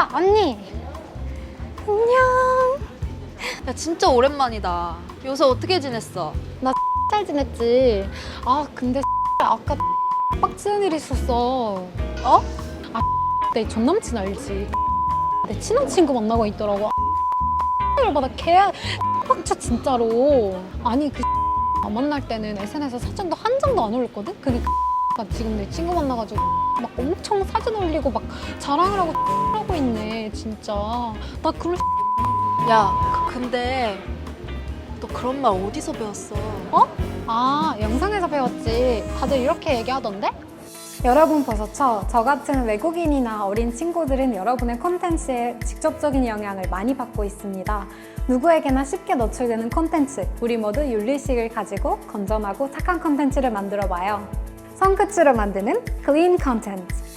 아, 언니. 안녕. 야 진짜 오랜만이다. 요새 어떻게 지냈어? 잘 지냈지? 아, 근데 아까 빡치는 일 있었어. 어? 아, 내 전 남친 알지? 내 친한 친구 만나고 있더라고. 을 받아 개 빡쳐 진짜로. 아니 그안 만날 때는 SNS에 사진도 한 장도 안 올렸거든? 근데 가 지금 내 친구 만나가지고 막 엄청 사진 올리고 막 자랑을 하고 하고 있네 진짜. 나 그럴 야 그- 근데 너 그런 말 어디서 배웠어? 아, 영상에서 배웠지. 다들 이렇게 얘기하던데? 여러분 보셨죠? 저 같은 외국인이나 어린 친구들은 여러분의 콘텐츠에 직접적인 영향을 많이 받고 있습니다. 누구에게나 쉽게 노출되는 콘텐츠, 우리 모두 윤리식을 가지고 건전하고 착한 콘텐츠를 만들어 봐요. 손끝으로 만드는 클린 콘텐츠.